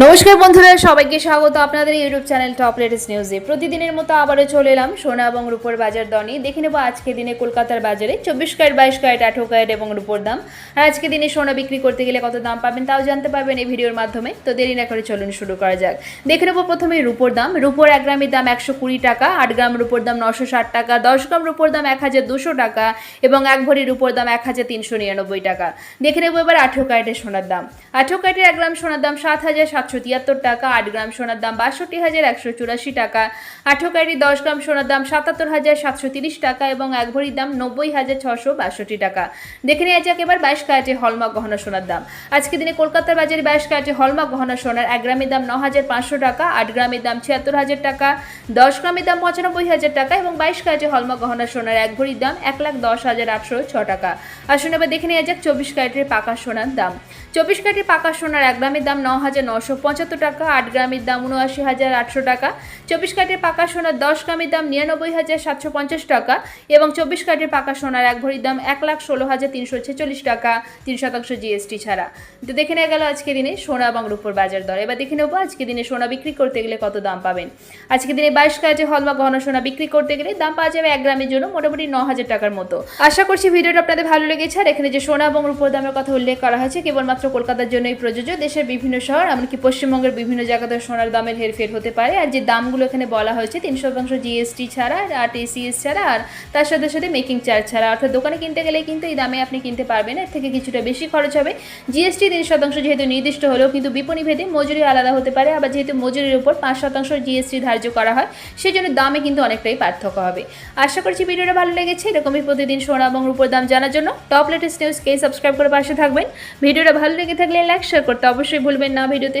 নমস্কার বন্ধুরা, সবাইকে স্বাগত আপনাদের ইউটিউব চ্যানেল টপ লেটেস্ট নিউজে প্রতিদিনের মতো আবারও চলে এলাম সোনা এবং রূপোর বাজার দনে দেখে নেব আজকে দিনে কলকাতার বাজারে চব্বিশ ক্যারেট, বাইশ ক্যারেট, আঠেরো ক্যারেট এবং রূপোর দাম। আর আজকে দিনে সোনা বিক্রি করতে গেলে কত দাম পাবেন তাও জানতে পারবেন এই ভিডিওর মাধ্যমে। তো দেরি না করে চলুন শুরু করা যাক। দেখে নেব প্রথমে রূপোর দাম। রূপোর এক গ্রামের দাম একশো কুড়ি টাকা, আট গ্রাম রূপোর দাম নশো ষাট টাকা, দশ গ্রাম রূপোর দাম এক হাজার দুশো টাকা এবং এক ভরি রূপোর দাম এক হাজার তিনশো নিরানব্বই টাকা। দেখে নেব এবার আঠেরো ক্যারেটের সোনার দাম। আঠেরো ক্যারেটের এক গ্রাম সোনার দাম সাত হাজার সাতশো তিয়াত্তর টাকা, আট গ্রাম সোনার দাম বাষট্টি হাজার একশো চুরাশি টাকা। আঠেরো ক্যারেট দশ গ্রাম সোনার দাম সাতাত্তর হাজার সাতশো তিরিশ টাকা এবং এক ভরির দাম নব্বই হাজার ছশো বাষট্টি টাকা। দেখে নেওয়া যাক এবার বাইশ ক্যারেটের হলমার্ক গহনা সোনার দাম। আজকে দিনে কলকাতার বাজারে বাইশ ক্যারেটের হলমার্ক গহনা সোনার এক গ্রামের দাম ন হাজার পাঁচশো টাকা, আট গ্রামের দাম ছিয়াত্তর হাজার টাকা, দশ গ্রামের দাম পঁচানব্বই হাজার টাকা এবং বাইশ ক্যারেটের হলমার্ক গহনা সোনার এক ভরির দাম এক লাখ দশ হাজার আটশো ছ টাকা। আসুন এবার দেখে নেওয়া যাক চব্বিশ ক্যারেটের পাকা সোনার দাম। চব্বিশ ক্যারেটের পাকা সোনার এক গ্রামের দাম ন হাজার নশো পঁচাত্তর টাকা, আট গ্রামের দাম উনআশি হাজার আটশো টাকা, চব্বিশ ক্যারেটের পাকা সোনার দশ গ্রামের দাম নিরানব্বই হাজার সাতশো পঞ্চাশ টাকা এবং চব্বিশ ক্যারেটের পাকা সোনার এক ভরির দাম এক লাখ ষোলো হাজার তিনশো ছেচল্লিশ টাকা, তিন শতাংশ জিএসটি ছাড়া। তো দেখে নেওয়া গেল আজকে দিনে সোনা এবং রূপোর বাজার দর। এবার দেখে নেব আজকে দিনে সোনা বিক্রি করতে গেলে কত দাম পাবেন। আজকে দিনে বাইশ ক্যারেটে হলমা গহনা সোনা বিক্রি করতে গেলে দাম পাওয়া যাবে এক গ্রামের জন্য মোটামুটি ন হাজার টাকার মতো। আশা করছি ভিডিওটা আপনাদের ভালো লেগেছে। আর এখানে যে সোনা এবং রূপোর দামের কথা উল্লেখ করা হয়েছে, কেবলমাত্র কলকাতার জন্যই প্রযোজ্য। দেশের বিভিন্ন শহর, এমনকি পশ্চিমবঙ্গের বিভিন্ন জায়গাতে সোনার দামের হেরফের হতে পারে, আর যে দামগুলো এখানে বলা হয়েছে তিন শতাংশ জিএসটি ছাড়া আর টিসিএস ছাড়া, আর তার সাথে সাথে মেকিং চার্জ ছাড়া। অর্থাৎ দোকানে কিনতে গেলে কিন্তু এই দামে আপনি কিনতে পারবেন, এর থেকে কিছুটা বেশি খরচ হবে। জিএসটি তিন শতাংশ যেহেতু নির্দিষ্ট হলেও কিন্তু বিপণী ভেদে মজুরি আলাদা হতে পারে, আবার যেহেতু মজুরির উপর পাঁচ শতাংশ জিএসটি ধার্য করা হয় সেই জন্য দামে কিন্তু অনেকটাই পার্থক্য হবে। আশা করছি ভিডিওটা ভালো লেগেছে, এরকমই প্রতিদিন সোনা এবং রূপোর দাম জানার জন্য। টপ লেটেস্ট নিউজকে সাবস্ক্রাইব করে পাশে থাকবেন। ভিডিওটা ভালো লেগে থাকলে লাইক শেয়ার করতে অবশ্যই ভুলবেন না। ভিডিওতে